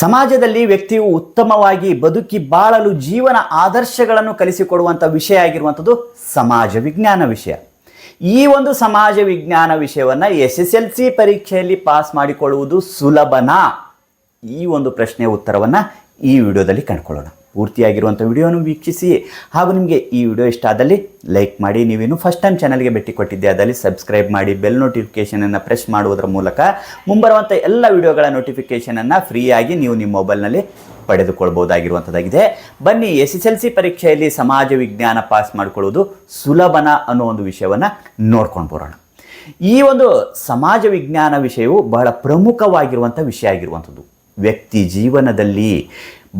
ಸಮಾಜದಲ್ಲಿ ವ್ಯಕ್ತಿಯು ಉತ್ತಮವಾಗಿ ಬದುಕಿ ಬಾಳಲು ಜೀವನ ಆದರ್ಶಗಳನ್ನು ಕಲಿಸಿಕೊಡುವಂಥ ವಿಷಯ ಆಗಿರುವಂಥದ್ದು ಸಮಾಜ ವಿಜ್ಞಾನ ವಿಷಯ. ಈ ಒಂದು ಸಮಾಜ ವಿಜ್ಞಾನ ವಿಷಯವನ್ನು ಎಸ್ ಎಸ್ ಎಲ್ ಸಿ ಪರೀಕ್ಷೆಯಲ್ಲಿ ಪಾಸ್ ಮಾಡಿಕೊಳ್ಳುವುದು ಸುಲಭನಾ? ಈ ಒಂದು ಪ್ರಶ್ನೆಯ ಉತ್ತರವನ್ನು ಈ ವಿಡಿಯೋದಲ್ಲಿ ಕಂಡುಕೊಳ್ಳೋಣ. ಪೂರ್ತಿಯಾಗಿರುವಂಥ ವಿಡಿಯೋನು ವೀಕ್ಷಿಸಿ ಹಾಗೂ ನಿಮಗೆ ಈ ವಿಡಿಯೋ ಇಷ್ಟ ಆದಲ್ಲಿ ಲೈಕ್ ಮಾಡಿ. ನೀವೇನು ಫಸ್ಟ್ ಟೈಮ್ ಚಾನಲ್ಗೆ ಭೇಟಿ ಕೊಟ್ಟಿದ್ದೆ ಅದರಲ್ಲಿ ಸಬ್ಸ್ಕ್ರೈಬ್ ಮಾಡಿ ಬೆಲ್ ನೋಟಿಫಿಕೇಷನನ್ನು ಪ್ರೆಸ್ ಮಾಡುವುದರ ಮೂಲಕ ಮುಂಬರುವಂಥ ಎಲ್ಲ ವಿಡಿಯೋಗಳ ನೋಟಿಫಿಕೇಷನನ್ನು ಫ್ರೀಯಾಗಿ ನೀವು ನಿಮ್ಮ ಮೊಬೈಲ್ನಲ್ಲಿ ಪಡೆದುಕೊಳ್ಬೋದಾಗಿರುವಂಥದ್ದಾಗಿದೆ ಬನ್ನಿ, ಎಸ್ ಎಸ್ ಎಲ್ ಸಿ ಪರೀಕ್ಷೆಯಲ್ಲಿ ಸಮಾಜ ವಿಜ್ಞಾನ ಪಾಸ್ ಮಾಡಿಕೊಳ್ಳುವುದು ಸುಲಭನ ಅನ್ನೋ ಒಂದು ವಿಷಯವನ್ನು ನೋಡ್ಕೊಂಡು ಬರೋಣ. ಈ ಒಂದು ಸಮಾಜ ವಿಜ್ಞಾನ ವಿಷಯವು ಬಹಳ ಪ್ರಮುಖವಾಗಿರುವಂಥ ವಿಷಯ ಆಗಿರುವಂಥದ್ದು. ವ್ಯಕ್ತಿ ಜೀವನದಲ್ಲಿ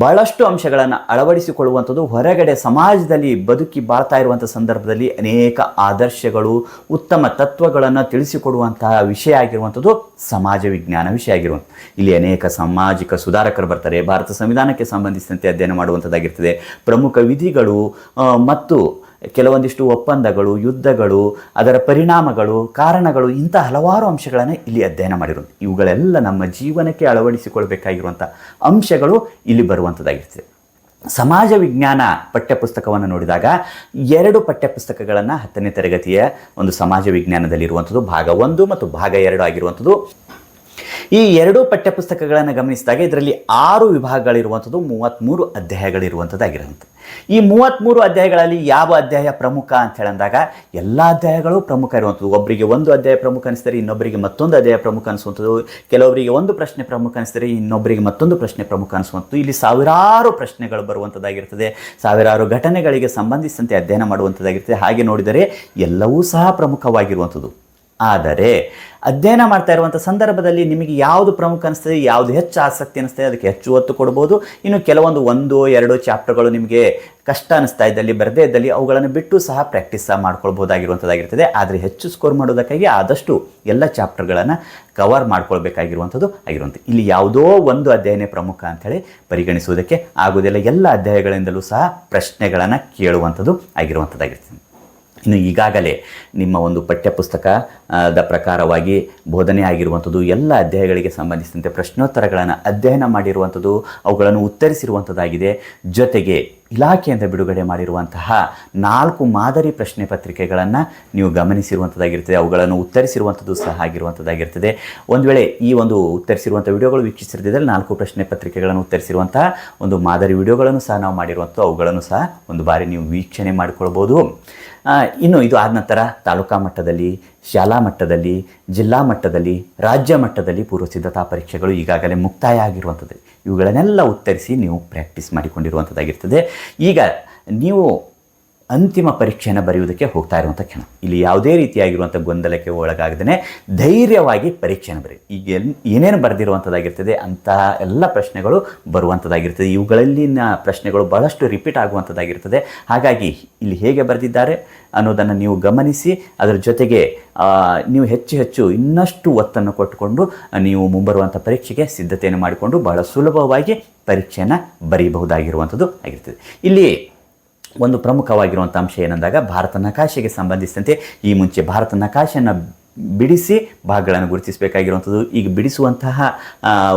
ಬಹಳಷ್ಟು ಅಂಶಗಳನ್ನು ಅಳವಡಿಸಿಕೊಳ್ಳುವಂಥದ್ದು ಹೊರಗಡೆ ಸಮಾಜದಲ್ಲಿ ಬದುಕಿ ಬಾಳ್ತಾ ಇರುವಂಥ ಸಂದರ್ಭದಲ್ಲಿ ಅನೇಕ ಆದರ್ಶಗಳು, ಉತ್ತಮ ತತ್ವಗಳನ್ನು ತಿಳಿಸಿಕೊಡುವಂತಹ ವಿಷಯ ಆಗಿರುವಂಥದ್ದು ಸಮಾಜ ವಿಜ್ಞಾನ ವಿಷಯ ಆಗಿರುವಂಥ ಇಲ್ಲಿ ಅನೇಕ ಸಾಮಾಜಿಕ ಸುಧಾರಕರು ಬರ್ತಾರೆ. ಭಾರತ ಸಂವಿಧಾನಕ್ಕೆ ಸಂಬಂಧಿಸಿದಂತೆ ಅಧ್ಯಯನ ಮಾಡುವಂಥದ್ದಾಗಿರ್ತದೆ. ಪ್ರಮುಖ ವಿಧಿಗಳು ಮತ್ತು ಕೆಲವೊಂದಿಷ್ಟು ಒಪ್ಪಂದಗಳು, ಯುದ್ಧಗಳು, ಅದರ ಪರಿಣಾಮಗಳು, ಕಾರಣಗಳು, ಇಂಥ ಹಲವಾರು ಅಂಶಗಳನ್ನು ಇಲ್ಲಿ ಅಧ್ಯಯನ ಮಾಡಿರೋದು. ಇವುಗಳೆಲ್ಲ ನಮ್ಮ ಜೀವನಕ್ಕೆ ಅಳವಡಿಸಿಕೊಳ್ಬೇಕಾಗಿರುವಂಥ ಅಂಶಗಳು ಇಲ್ಲಿ ಬರುವಂಥದ್ದಾಗಿರ್ತದೆ. ಸಮಾಜ ವಿಜ್ಞಾನ ಪಠ್ಯಪುಸ್ತಕವನ್ನು ನೋಡಿದಾಗ ಎರಡು ಪಠ್ಯಪುಸ್ತಕಗಳನ್ನು ಹತ್ತನೇ ತರಗತಿಯ ಒಂದು ಸಮಾಜ ವಿಜ್ಞಾನದಲ್ಲಿರುವಂಥದ್ದು, ಭಾಗ ಒಂದು ಮತ್ತು ಭಾಗ ಎರಡು ಆಗಿರುವಂಥದ್ದು. ಈ ಎರಡೂ ಪಠ್ಯಪುಸ್ತಕಗಳನ್ನು ಗಮನಿಸಿದಾಗ ಇದರಲ್ಲಿ ಆರು ವಿಭಾಗಗಳಿರುವಂಥದ್ದು ಮೂವತ್ತ್ಮೂರು ಅಧ್ಯಾಯಗಳಿರುವಂಥದ್ದಾಗಿರುವಂಥದ್ದು ಈ ಮೂವತ್ತ್ಮೂರು ಅಧ್ಯಾಯಗಳಲ್ಲಿ ಯಾವ ಅಧ್ಯಾಯ ಪ್ರಮುಖ ಅಂತ ಹೇಳಿದಾಗ, ಎಲ್ಲ ಅಧ್ಯಾಯಗಳು ಪ್ರಮುಖ ಇರುವಂಥದ್ದು. ಒಬ್ಬರಿಗೆ ಒಂದು ಅಧ್ಯಾಯ ಪ್ರಮುಖ ಅನಿಸ್ತಾರೆ ಇನ್ನೊಬ್ಬರಿಗೆ ಮತ್ತೊಂದು ಅಧ್ಯಾಯ ಪ್ರಮುಖ ಅನಿಸುವಂಥದ್ದು. ಕೆಲವರಿಗೆ ಒಂದು ಪ್ರಶ್ನೆ ಪ್ರಮುಖ ಅನಿಸ್ತಾರೆ ಇನ್ನೊಬ್ಬರಿಗೆ ಮತ್ತೊಂದು ಪ್ರಶ್ನೆ ಪ್ರಮುಖ ಅನಿಸುವಂಥದ್ದು. ಇಲ್ಲಿ ಸಾವಿರಾರು ಪ್ರಶ್ನೆಗಳು ಬರುವಂಥದ್ದಾಗಿರ್ತದೆ. ಸಾವಿರಾರು ಘಟನೆಗಳಿಗೆ ಸಂಬಂಧಿಸಿದಂತೆ ಅಧ್ಯಯನ ಮಾಡುವಂಥದ್ದಾಗಿರ್ತದೆ. ಹಾಗೆ ನೋಡಿದರೆ ಎಲ್ಲವೂ ಸಹ ಪ್ರಮುಖವಾಗಿರುವಂಥದ್ದು. ಆದರೆ ಅಧ್ಯಯನ ಮಾಡ್ತಾ ಇರುವಂಥ ಸಂದರ್ಭದಲ್ಲಿ ನಿಮಗೆ ಯಾವುದು ಪ್ರಮುಖ ಅನಿಸ್ತದೆ, ಯಾವುದು ಹೆಚ್ಚು ಆಸಕ್ತಿ ಅನಿಸ್ತದೆ, ಅದಕ್ಕೆ ಹೆಚ್ಚು ಒತ್ತು ಕೊಡ್ಬೋದು. ಇನ್ನು ಕೆಲವೊಂದು ಒಂದು, ಎರಡು ಚಾಪ್ಟರ್ಗಳು ನಿಮಗೆ ಕಷ್ಟ ಅನಿಸ್ತಾ ಇದ್ದಲ್ಲಿ, ಬರದೇ ಇದ್ದಲ್ಲಿ ಅವುಗಳನ್ನು ಬಿಟ್ಟು ಸಹ ಪ್ರಾಕ್ಟೀಸ್ ಸಹ ಮಾಡ್ಕೊಳ್ಬೋದಾಗಿರುವಂಥದ್ದಾಗಿರ್ತದೆ ಆದರೆ ಹೆಚ್ಚು ಸ್ಕೋರ್ ಮಾಡೋದಕ್ಕಾಗಿ ಆದಷ್ಟು ಎಲ್ಲ ಚಾಪ್ಟರ್ಗಳನ್ನು ಕವರ್ ಮಾಡ್ಕೊಳ್ಬೇಕಾಗಿರುವಂಥದ್ದು ಆಗಿರುವಂಥದ್ದು ಇಲ್ಲಿ ಯಾವುದೋ ಒಂದು ಅಧ್ಯಯನ ಪ್ರಮುಖ ಅಂಥೇಳಿ ಪರಿಗಣಿಸುವುದಕ್ಕೆ ಆಗುವುದಿಲ್ಲ. ಎಲ್ಲ ಅಧ್ಯಾಯಗಳಿಂದಲೂ ಸಹ ಪ್ರಶ್ನೆಗಳನ್ನು ಕೇಳುವಂಥದ್ದು ಆಗಿರುವಂಥದ್ದಾಗಿರ್ತದೆ ಇನ್ನು ಈಗಾಗಲೇ ನಿಮ್ಮ ಒಂದು ಪಠ್ಯಪುಸ್ತಕದ ಪ್ರಕಾರವಾಗಿ ಬೋಧನೆ ಆಗಿರುವಂಥದ್ದು, ಎಲ್ಲ ಅಧ್ಯಾಯಗಳಿಗೆ ಸಂಬಂಧಿಸಿದಂತೆ ಪ್ರಶ್ನೋತ್ತರಗಳನ್ನು ಅಧ್ಯಯನ ಮಾಡಿರುವಂಥದ್ದು, ಅವುಗಳನ್ನು ಉತ್ತರಿಸಿರುವಂಥದ್ದಾಗಿದೆ. ಜೊತೆಗೆ ಇಲಾಖೆಯಿಂದ ಬಿಡುಗಡೆ ಮಾಡಿರುವಂತಹ ನಾಲ್ಕು ಮಾದರಿ ಪ್ರಶ್ನೆ ಪತ್ರಿಕೆಗಳನ್ನು ನೀವು ಗಮನಿಸಿರುವಂಥದ್ದಾಗಿರ್ತದೆ, ಅವುಗಳನ್ನು ಉತ್ತರಿಸಿರುವಂಥದ್ದು ಸಹ ಆಗಿರುವಂಥದ್ದಾಗಿರ್ತದೆ. ಒಂದು ವೇಳೆ ಈ ಒಂದು ಉತ್ತರಿಸಿರುವಂಥ ವಿಡಿಯೋಗಳು ವೀಕ್ಷಿಸಿರದಿದ್ದರೆ ನಾಲ್ಕು ಪ್ರಶ್ನೆ ಪತ್ರಿಕೆಗಳನ್ನು ಉತ್ತರಿಸಿರುವಂತಹ ಒಂದು ಮಾದರಿ ವಿಡಿಯೋಗಳನ್ನು ಸಹ ನಾವು ಮಾಡಿರುವಂಥ ಅವುಗಳನ್ನು ಸಹ ಒಂದು ಬಾರಿ ನೀವು ವೀಕ್ಷಣೆ ಮಾಡಿಕೊಳ್ಬೋದು. ಇನ್ನು ಇದು ಆದ ನಂತರ ತಾಲೂಕಾ ಮಟ್ಟದಲ್ಲಿ, ಶಾಲಾ ಮಟ್ಟದಲ್ಲಿ, ಜಿಲ್ಲಾ ಮಟ್ಟದಲ್ಲಿ, ರಾಜ್ಯ ಮಟ್ಟದಲ್ಲಿ ಪೂರ್ವ ಸಿದ್ಧತಾ ಪರೀಕ್ಷೆಗಳು ಈಗಾಗಲೇ ಮುಕ್ತಾಯ ಆಗಿರುವಂಥದ್ದು. ಇವುಗಳನ್ನೆಲ್ಲ ಉತ್ತರಿಸಿ ನೀವು ಪ್ರಾಕ್ಟೀಸ್ ಮಾಡಿಕೊಂಡಿರುವಂಥದ್ದಾಗಿರ್ತದೆ. ಈಗ ನೀವು ಅಂತಿಮ ಪರೀಕ್ಷೆಯನ್ನು ಬರೆಯುವುದಕ್ಕೆ ಹೋಗ್ತಾ ಇರುವಂಥ ಕ್ಷಣ. ಇಲ್ಲಿ ಯಾವುದೇ ರೀತಿಯಾಗಿರುವಂಥ ಗೊಂದಲಕ್ಕೆ ಒಳಗಾಗದೇ ಧೈರ್ಯವಾಗಿ ಪರೀಕ್ಷೆಯನ್ನು ಬರೆಯಿ. ಈಗ ಏನೇನು ಬರೆದಿರುವಂಥದ್ದಾಗಿರ್ತದೆ ಅಂತಹ ಎಲ್ಲ ಪ್ರಶ್ನೆಗಳು ಬರುವಂಥದ್ದಾಗಿರ್ತದೆ. ಇವುಗಳಲ್ಲಿನ ಪ್ರಶ್ನೆಗಳು ಬಹಳಷ್ಟು ರಿಪೀಟ್ ಆಗುವಂಥದ್ದಾಗಿರ್ತದೆ. ಹಾಗಾಗಿ ಇಲ್ಲಿ ಹೇಗೆ ಬರೆದಿದ್ದಾರೆ ಅನ್ನೋದನ್ನು ನೀವು ಗಮನಿಸಿ, ಅದರ ಜೊತೆಗೆ ನೀವು ಹೆಚ್ಚು ಹೆಚ್ಚು ಇನ್ನಷ್ಟು ಒತ್ತನ್ನು ಕೊಟ್ಟುಕೊಂಡು, ನೀವು ಮುಂಬರುವಂಥ ಪರೀಕ್ಷೆಗೆ ಸಿದ್ಧತೆಯನ್ನು ಮಾಡಿಕೊಂಡು ಬಹಳ ಸುಲಭವಾಗಿ ಪರೀಕ್ಷೆಯನ್ನು ಬರೆಯಬಹುದಾಗಿರುವಂಥದ್ದು ಆಗಿರ್ತದೆ. ಇಲ್ಲಿ ಒಂದು ಪ್ರಮುಖವಾಗಿರುವಂಥ ಅಂಶ ಏನಂದಾಗ ಭಾರತ ನಕಾಶೆಗೆ ಸಂಬಂಧಿಸಿದಂತೆ ಈ ಮುಂಚೆ ಭಾರತ ನಕಾಶೆಯನ್ನು ಬಿಡಿಸಿ ಭಾಗಗಳನ್ನು ಗುರುತಿಸಬೇಕಾಗಿರುವಂಥದ್ದು. ಈಗ ಬಿಡಿಸುವಂತಹ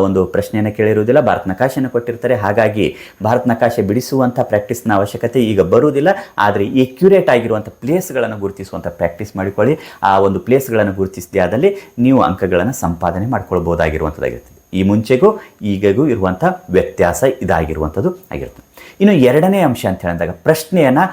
ಒಂದು ಪ್ರಶ್ನೆಯನ್ನು ಕೇಳಿರುವುದಿಲ್ಲ, ಭಾರತ ನಕಾಶೆಯನ್ನು ಕೊಟ್ಟಿರ್ತಾರೆ. ಹಾಗಾಗಿ ಭಾರತ ನಕಾಶೆ ಬಿಡಿಸುವಂಥ ಪ್ರಾಕ್ಟೀಸ್ನ ಅವಶ್ಯಕತೆ ಈಗ ಬರುವುದಿಲ್ಲ. ಆದರೆ ಎಕ್ಯುರೇಟ್ ಆಗಿರುವಂಥ ಪ್ಲೇಸ್ಗಳನ್ನು ಗುರುತಿಸುವಂಥ ಪ್ರಾಕ್ಟೀಸ್ ಮಾಡಿಕೊಳ್ಳಿ. ಆ ಒಂದು ಪ್ಲೇಸ್ಗಳನ್ನು ಗುರುತಿಸಿದೆ ಆದಲ್ಲಿ ನೀವು ಅಂಕಗಳನ್ನು ಸಂಪಾದನೆ ಮಾಡ್ಕೊಳ್ಬೋದಾಗಿರುವಂಥದ್ದಾಗಿರ್ತದೆ ಈ ಮುಂಚೆಗೂ ಈಗಗೂ ಇರುವಂಥ ವ್ಯತ್ಯಾಸ ಇದಾಗಿರುವಂಥದ್ದು ಆಗಿರ್ತದೆ ಇನ್ನು ಎರಡನೇ ಅಂಶ ಅಂತ ಹೇಳಿದಾಗ ಪ್ರಶ್ನೆಯನ್ನು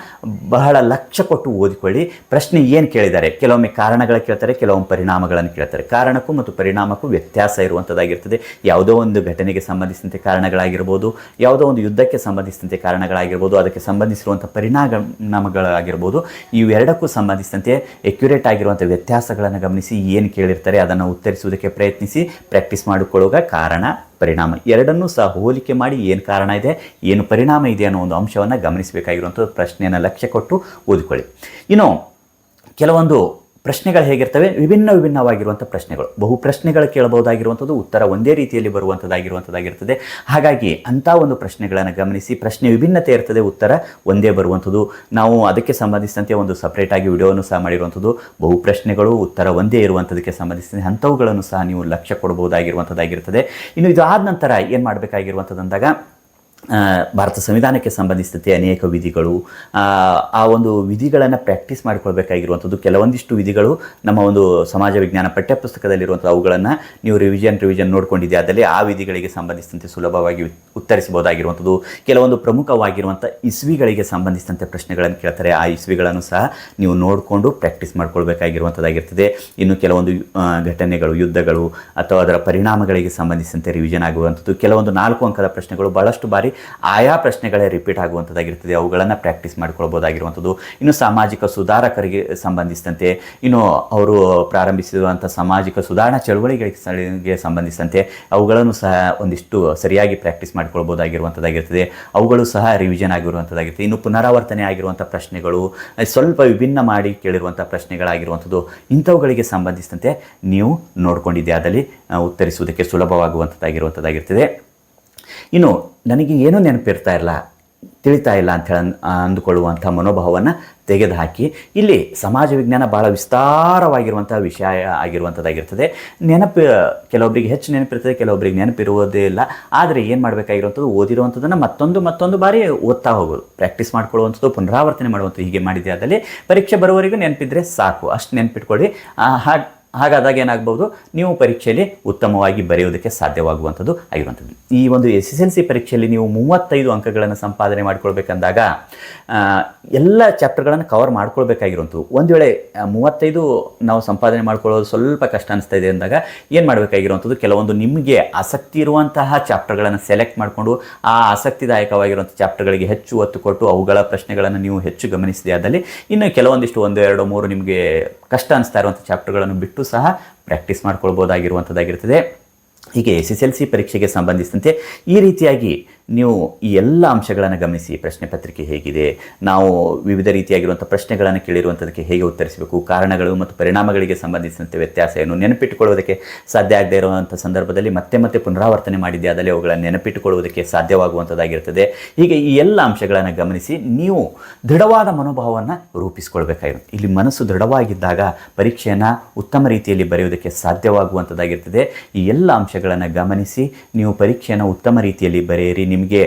ಬಹಳ ಲಕ್ಷ ಕೊಟ್ಟು ಓದಿಕೊಳ್ಳಿ. ಪ್ರಶ್ನೆ ಏನು ಕೇಳಿದ್ದಾರೆ? ಕೆಲವೊಮ್ಮೆ ಕಾರಣಗಳ ಕೇಳ್ತಾರೆ, ಕೆಲವೊಮ್ಮೆ ಪರಿಣಾಮಗಳನ್ನು ಕೇಳ್ತಾರೆ. ಕಾರಣಕ್ಕೂ ಮತ್ತು ಪರಿಣಾಮಕ್ಕೂ ವ್ಯತ್ಯಾಸ ಇರುವಂಥದ್ದಾಗಿರ್ತದೆ ಯಾವುದೋ ಒಂದು ಘಟನೆಗೆ ಸಂಬಂಧಿಸಿದಂತೆ ಕಾರಣಗಳಾಗಿರ್ಬೋದು, ಯಾವುದೋ ಒಂದು ಯುದ್ಧಕ್ಕೆ ಸಂಬಂಧಿಸಿದಂತೆ ಕಾರಣಗಳಾಗಿರ್ಬೋದು, ಅದಕ್ಕೆ ಸಂಬಂಧಿಸಿರುವಂಥ ಪರಿಣಾಮಗಳಾಗಿರ್ಬೋದು ಇವೆರಡಕ್ಕೂ ಸಂಬಂಧಿಸಿದಂತೆ ಎಕ್ಯುರೇಟ್ ಆಗಿರುವಂಥ ವ್ಯತ್ಯಾಸಗಳನ್ನು ಗಮನಿಸಿ ಏನು ಕೇಳಿರ್ತಾರೆ ಅದನ್ನು ಉತ್ತರಿಸುವುದಕ್ಕೆ ಪ್ರಯತ್ನಿಸಿ ಪ್ರಾಕ್ಟೀಸ್ ಮಾಡಿಕೊಳ್ಳುವಾಗ ಕಾರಣ ಪರಿಣಾಮ. ಎರಡನ್ನೂ ಸಹ ಹೋಲಿಕೆ ಮಾಡಿ ಏನು ಕಾರಣ ಇದೆ, ಏನು ಪರಿಣಾಮ ಇದೆ ಅನ್ನೋ ಒಂದು ಅಂಶವನ್ನು ಗಮನಿಸಬೇಕಾಗಿರುವಂಥ ಪ್ರಶ್ನೆಯನ್ನು ಲಕ್ಷ್ಯ ಕೊಟ್ಟು ಓದಿಕೊಳ್ಳಿ. ಇನ್ನು ಕೆಲವೊಂದು ಪ್ರಶ್ನೆಗಳು ಹೇಗಿರ್ತವೆ? ವಿಭಿನ್ನ ವಿಭಿನ್ನವಾಗಿರುವಂಥ ಪ್ರಶ್ನೆಗಳು. ಬಹು ಪ್ರಶ್ನೆಗಳು ಕೇಳಬಹುದಾಗಿರುವಂಥದ್ದು, ಉತ್ತರ ಒಂದೇ ರೀತಿಯಲ್ಲಿ ಬರುವಂಥದ್ದಾಗಿರುವಂಥದ್ದಾಗಿರ್ತದೆ. ಹಾಗಾಗಿ ಅಂಥ ಒಂದು ಪ್ರಶ್ನೆಗಳನ್ನು ಗಮನಿಸಿ, ಪ್ರಶ್ನೆ ವಿಭಿನ್ನತೆ ಇರ್ತದೆ, ಉತ್ತರ ಒಂದೇ ಬರುವಂಥದ್ದು. ನಾವು ಅದಕ್ಕೆ ಸಂಬಂಧಿಸಿದಂತೆ ಒಂದು ಸಪ್ರೇಟಾಗಿ ವಿಡಿಯೋವನ್ನು ಸಹ ಮಾಡಿರುವಂಥದ್ದು. ಬಹು ಪ್ರಶ್ನೆಗಳು, ಉತ್ತರ ಒಂದೇ ಇರುವಂಥದಕ್ಕೆ ಸಂಬಂಧಿಸಿದಂತೆ ಅಂಥವುಗಳನ್ನು ಸಹ ನೀವು ಲಕ್ಷ್ಯ ಕೊಡಬಹುದಾಗಿರುವಂಥದ್ದಾಗಿರ್ತದೆ. ಇನ್ನು ಇದು ಆದ ನಂತರ ಏನು ಮಾಡಬೇಕಾಗಿರುವಂಥದ್ದು ಅಂದಾಗ ಭಾರತ ಸಂವಿಧಾನಕ್ಕೆ ಸಂಬಂಧಿಸಿದಂತೆ ಅನೇಕ ವಿಧಿಗಳು ಆ, ಒಂದು ವಿಧಿಗಳನ್ನು ಪ್ರಾಕ್ಟೀಸ್ ಮಾಡಿಕೊಳ್ಬೇಕಾಗಿರುವಂಥದ್ದು. ಕೆಲವೊಂದಿಷ್ಟು ವಿಧಿಗಳು ನಮ್ಮ ಒಂದು ಸಮಾಜ ವಿಜ್ಞಾನ ಪಠ್ಯಪುಸ್ತಕದಲ್ಲಿರುವಂಥ ಅವುಗಳನ್ನು ನೀವು ರಿವಿಷನ್ ರಿವಿಷನ್ ನೋಡ್ಕೊಂಡಿದ್ದೆ ಅದರಲ್ಲಿ ಆ ವಿಧಿಗಳಿಗೆ ಸಂಬಂಧಿಸಿದಂತೆ ಸುಲಭವಾಗಿ ಉತ್ತರಿಸಬಹುದಾಗಿರುವಂಥದ್ದು. ಕೆಲವೊಂದು ಪ್ರಮುಖವಾಗಿರುವಂಥ ಇಸ್ವಿಗಳಿಗೆ ಸಂಬಂಧಿಸಿದಂತೆ ಪ್ರಶ್ನೆಗಳನ್ನು ಕೇಳ್ತಾರೆ. ಆ ಇಸ್ವಿಗಳನ್ನು ಸಹ ನೀವು ನೋಡಿಕೊಂಡು ಪ್ರಾಕ್ಟೀಸ್ ಮಾಡ್ಕೊಳ್ಬೇಕಾಗಿರುವಂಥದ್ದಾಗಿರ್ತದೆ. ಇನ್ನು ಕೆಲವೊಂದು ಘಟನೆಗಳು ಯುದ್ಧಗಳು ಅಥವಾ ಅದರ ಪರಿಣಾಮಗಳಿಗೆ ಸಂಬಂಧಿಸಿದಂತೆ ರಿವಿಷನ್ ಆಗುವಂಥದ್ದು. ಕೆಲವೊಂದು ನಾಲ್ಕು ಅಂಕದ ಪ್ರಶ್ನೆಗಳು ಬಹಳಷ್ಟು ಬಾರಿ ಆಯಾ ಪ್ರಶ್ನೆಗಳೇ ರಿಪೀಟ್ ಆಗುವಂಥದ್ದಾಗಿರ್ತದೆ. ಅವುಗಳನ್ನು ಪ್ರಾಕ್ಟೀಸ್ ಮಾಡ್ಕೊಳ್ಬೋದಾಗಿರುವಂಥದ್ದು. ಇನ್ನು ಸಾಮಾಜಿಕ ಸುಧಾರಕರಿಗೆ ಸಂಬಂಧಿಸಿದಂತೆ, ಇನ್ನು ಅವರು ಪ್ರಾರಂಭಿಸಿರುವಂಥ ಸಾಮಾಜಿಕ ಸುಧಾರಣಾ ಚಳುವಳಿಗಳಿಗೆ ಸಂಬಂಧಿಸಿದಂತೆ, ಅವುಗಳನ್ನು ಸಹ ಒಂದಿಷ್ಟು ಸರಿಯಾಗಿ ಪ್ರಾಕ್ಟೀಸ್ ಮಾಡ್ಕೊಳ್ಬೋದಾಗಿರುವಂಥದ್ದಾಗಿರ್ತದೆ. ಅವುಗಳು ಸಹ ರಿವಿಷನ್ ಆಗಿರುವಂಥದ್ದಾಗಿರ್ತದೆ. ಇನ್ನು ಪುನರಾವರ್ತನೆ ಆಗಿರುವಂಥ ಪ್ರಶ್ನೆಗಳು, ಸ್ವಲ್ಪ ವಿಭಿನ್ನ ಮಾಡಿ ಕೇಳಿರುವಂಥ ಪ್ರಶ್ನೆಗಳಾಗಿರುವಂಥದ್ದು, ಇಂಥವುಗಳಿಗೆ ಸಂಬಂಧಿಸಿದಂತೆ ನೀವು ನೋಡ್ಕೊಂಡಿದ್ದೆ ಅದರಲ್ಲಿ ಉತ್ತರಿಸುವುದಕ್ಕೆ ಸುಲಭವಾಗುವಂಥದ್ದಾಗಿರುವಂಥದ್ದಾಗಿರ್ತದೆ. ಇನ್ನು ನನಗೆ ಏನೂ ನೆನಪಿರ್ತಾ ಇಲ್ಲ, ತಿಳಿತಾ ಇಲ್ಲ ಅಂತ ಹೇಳಿ ಅಂದುಕೊಳ್ಳುವಂಥ ಮನೋಭಾವವನ್ನು ತೆಗೆದುಹಾಕಿ, ಇಲ್ಲಿ ಸಮಾಜ ವಿಜ್ಞಾನ ಭಾಳ ವಿಸ್ತಾರವಾಗಿರುವಂಥ ವಿಷಯ ಆಗಿರುವಂಥದ್ದಾಗಿರ್ತದೆ. ನೆನಪು ಕೆಲವೊಬ್ಬರಿಗೆ ಹೆಚ್ಚು ನೆನಪಿರ್ತದೆ ಕೆಲವೊಬ್ಬರಿಗೆ ನೆನಪಿರುವುದೇ ಇಲ್ಲ. ಆದರೆ ಏನು ಮಾಡಬೇಕಾಗಿರುವಂಥದ್ದು? ಓದಿರುವಂಥದ್ದನ್ನು ಮತ್ತೊಂದು ಮತ್ತೊಂದು ಬಾರಿ ಓದ್ತಾ ಹೋಗೋದು. ಪ್ರಾಕ್ಟೀಸ್ ಮಾಡ್ಕೊಳ್ಳುವಂಥದ್ದು, ಪುನರಾವರ್ತನೆ ಮಾಡುವಂಥದ್ದು ಹೀಗೆ ಮಾಡಿದೆ. ಅದರಲ್ಲಿ ಪರೀಕ್ಷೆ ಬರುವವರೆಗೂ ನೆನಪಿದ್ರೆ ಸಾಕು. ಅಷ್ಟು ನೆನಪಿಟ್ಕೊಳ್ಳಿ. ಹಾಗೆ ಹಾಗಾದಾಗ ಏನಾಗ್ಬೋದು ನೀವು ಪರೀಕ್ಷೆಯಲ್ಲಿ ಉತ್ತಮವಾಗಿ ಬರೆಯೋದಕ್ಕೆ ಸಾಧ್ಯವಾಗುವಂಥದ್ದು ಆಗಿರುವಂಥದ್ದು. ಈ ಒಂದು ಎಸ್ ಎಸ್ ಎಲ್ ಸಿ ಪರೀಕ್ಷೆಯಲ್ಲಿ ನೀವು ಮೂವತ್ತೈದು ಅಂಕಗಳನ್ನು ಸಂಪಾದನೆ ಮಾಡ್ಕೊಳ್ಬೇಕಂದಾಗ ಎಲ್ಲ ಚಾಪ್ಟರ್ಗಳನ್ನು ಕವರ್ ಮಾಡ್ಕೊಳ್ಬೇಕಾಗಿರುವಂಥದ್ದು. ಒಂದು ವೇಳೆ ಮೂವತ್ತೈದು ನಾವು ಸಂಪಾದನೆ ಮಾಡ್ಕೊಳ್ಳೋದು ಸ್ವಲ್ಪ ಕಷ್ಟ ಅನಿಸ್ತಾ ಇದೆ ಅಂದಾಗ ಏನು ಮಾಡಬೇಕಾಗಿರುವಂಥದ್ದು? ಕೆಲವೊಂದು ನಿಮಗೆ ಆಸಕ್ತಿ ಇರುವಂತಹ ಚಾಪ್ಟರ್ಗಳನ್ನು ಸೆಲೆಕ್ಟ್ ಮಾಡಿಕೊಂಡು, ಆ ಆಸಕ್ತಿದಾಯಕವಾಗಿರುವಂಥ ಚಾಪ್ಟರ್ಗಳಿಗೆ ಹೆಚ್ಚು ಒತ್ತು ಕೊಟ್ಟು ಅವುಗಳ ಪ್ರಶ್ನೆಗಳನ್ನು ನೀವು ಹೆಚ್ಚು ಗಮನಿಸಿದೆ ಆದಲ್ಲಿ ಇನ್ನು ಕೆಲವೊಂದಿಷ್ಟು ಒಂದು, ಎರಡು, ಮೂರು ನಿಮಗೆ ಕಷ್ಟ ಅನಿಸ್ತಾ ಇರುವಂಥ ಚಾಪ್ಟರ್ಗಳನ್ನು ಬಿಟ್ಟು ಸಹ ಪ್ರಾಕ್ಟೀಸ್ ಮಾಡ್ಕೊಳ್ಬೋದಾಗಿರುವಂಥದ್ದಾಗಿರ್ತದೆ. ಹೀಗೆ ಎಸ್ ಎಸ್ ಎಲ್ ಸಿ ಪರೀಕ್ಷೆಗೆ ಸಂಬಂಧಿಸಿದಂತೆ ಈ ರೀತಿಯಾಗಿ ನೀವು ಈ ಎಲ್ಲ ಅಂಶಗಳನ್ನು ಗಮನಿಸಿ, ಪ್ರಶ್ನೆ ಪತ್ರಿಕೆ ಹೇಗಿದೆ, ನಾವು ವಿವಿಧ ರೀತಿಯಾಗಿರುವಂಥ ಪ್ರಶ್ನೆಗಳನ್ನು ಕೇಳಿರುವಂಥದಕ್ಕೆ ಹೇಗೆ ಉತ್ತರಿಸಬೇಕು, ಕಾರಣಗಳು ಮತ್ತು ಪರಿಣಾಮಗಳಿಗೆ ಸಂಬಂಧಿಸಿದಂತೆ ವ್ಯತ್ಯಾಸ ಏನು ನೆನಪಿಟ್ಟುಕೊಳ್ಳುವುದಕ್ಕೆ ಸಾಧ್ಯ ಆಗದೇ ಇರುವಂಥ ಸಂದರ್ಭದಲ್ಲಿ ಮತ್ತೆ ಮತ್ತೆ ಪುನರಾವರ್ತನೆ ಮಾಡಿದ್ದೆ ಅದರಲ್ಲಿ ಅವುಗಳನ್ನು ನೆನಪಿಟ್ಟುಕೊಳ್ಳುವುದಕ್ಕೆ ಸಾಧ್ಯವಾಗುವಂಥದ್ದಾಗಿರ್ತದೆ ಹೀಗೆ ಈ ಎಲ್ಲ ಅಂಶಗಳನ್ನು ಗಮನಿಸಿ, ನೀವು ದೃಢವಾದ ಮನೋಭಾವವನ್ನು ರೂಪಿಸಿಕೊಳ್ಬೇಕಾಗಿರುತ್ತೆ. ಇಲ್ಲಿ ಮನಸ್ಸು ದೃಢವಾಗಿದ್ದಾಗ ಪರೀಕ್ಷೆಯನ್ನು ಉತ್ತಮ ರೀತಿಯಲ್ಲಿ ಬರೆಯುವುದಕ್ಕೆ ಸಾಧ್ಯವಾಗುವಂಥದ್ದಾಗಿರ್ತದೆ. ಈ ಎಲ್ಲ ಅಂಶಗಳನ್ನು ಗಮನಿಸಿ, ನೀವು ಪರೀಕ್ಷೆಯನ್ನು ಉತ್ತಮ ರೀತಿಯಲ್ಲಿ ಬರೆಯಿರಿ ನಿಮಗೆ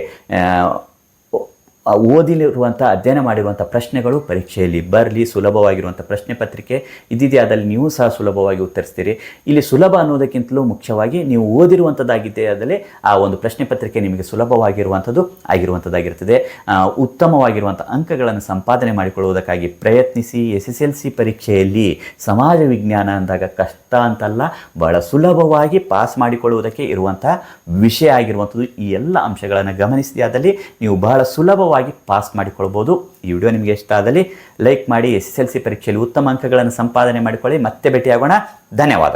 ಓದಿಲಿರುವಂಥ ಅಧ್ಯಯನ ಮಾಡಿರುವಂಥ ಪ್ರಶ್ನೆಗಳು ಪರೀಕ್ಷೆಯಲ್ಲಿ ಬರಲಿ, ಸುಲಭವಾಗಿರುವಂಥ ಪ್ರಶ್ನೆ ಪತ್ರಿಕೆ ಇದ್ದಿದೆ ಅದರಲ್ಲಿ ನೀವು ಸಹ ಸುಲಭವಾಗಿ ಉತ್ತರಿಸ್ತೀರಿ. ಇಲ್ಲಿ ಸುಲಭ ಅನ್ನೋದಕ್ಕಿಂತಲೂ ಮುಖ್ಯವಾಗಿ ನೀವು ಓದಿರುವಂಥದ್ದಾಗಿದೆ ಅದರಲ್ಲಿ ಆ ಒಂದು ಪ್ರಶ್ನೆ ಪತ್ರಿಕೆ ನಿಮಗೆ ಸುಲಭವಾಗಿರುವಂಥದ್ದು ಆಗಿರುವಂಥದ್ದಾಗಿರ್ತದೆ ಉತ್ತಮವಾಗಿರುವಂಥ ಅಂಕಗಳನ್ನು ಸಂಪಾದನೆ ಮಾಡಿಕೊಳ್ಳುವುದಕ್ಕಾಗಿ ಪ್ರಯತ್ನಿಸಿ ಎಸ್ ಎಸ್ ಎಲ್ ಸಿ ಪರೀಕ್ಷೆಯಲ್ಲಿ ಸಮಾಜ ವಿಜ್ಞಾನ ಅಂದಾಗ ಕಷ್ಟ ಅಂತಲ್ಲ, ಬಹಳ ಸುಲಭವಾಗಿ ಪಾಸ್ ಮಾಡಿಕೊಳ್ಳುವುದಕ್ಕೆ ಇರುವಂಥ ವಿಷಯ ಆಗಿರುವಂಥದ್ದು ಈ ಎಲ್ಲ ಅಂಶಗಳನ್ನು ಗಮನಿಸಿದಾದಲ್ಲಿ ನೀವು ಬಹಳ ಸುಲಭವಾಗಿ ಪಾಸ್ ಮಾಡಿಕೊಳ್ಬೋದು. ಈ ವಿಡಿಯೋ ನಿಮಗೆ ಇಷ್ಟ ಆದಲ್ಲಿ ಲೈಕ್ ಮಾಡಿ, ಎಸ್ ಎಸ್ ಎಲ್ ಸಿ ಪರೀಕ್ಷೆಯಲ್ಲಿ ಉತ್ತಮ ಅಂಕಗಳನ್ನು ಸಂಪಾದನೆ ಮಾಡಿಕೊಳ್ಳಿ. ಮತ್ತೆ ಭೇಟಿಯಾಗೋಣ. ಧನ್ಯವಾದ